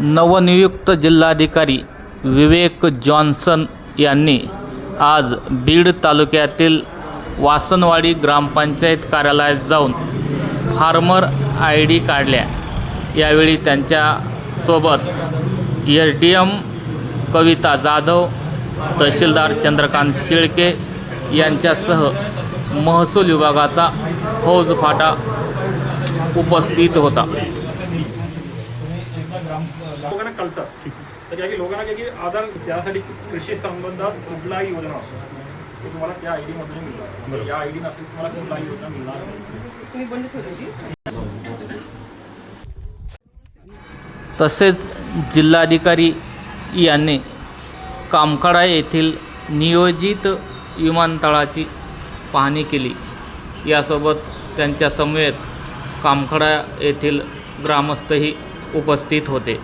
नवनियुक्त जिल्हाधिकारी विवेक जॉन्सन यांनी आज बीड तालुक्यातील वासनवाडी ग्रामपंचायत कार्यालयात जाऊन फार्मर आय डी काढल्या. यावेळी त्यांच्यासोबत S D M Kavita Jadhav तहसीलदार चंद्रकांत शेळके यांच्यासह महसूल विभागाचा फौजफाटा उपस्थित होता. लोकांना कळतात तर की लोकांना काय की आधार त्यासाठी कृषी संबंधात कुठलाही योजना असो. ते तुम्हाला त्या आय डीमधून मिळणार. या आय डी नसेल तुम्हाला कुठलाही योजना मिळणार तसेच जिल्हाधिकारी यांनी कामखाडा येथील नियोजित विमानतळाची पाहणी केली. यासोबत त्यांच्या समवेत कामखाडा येथील ग्रामस्थही उपस्थित होते.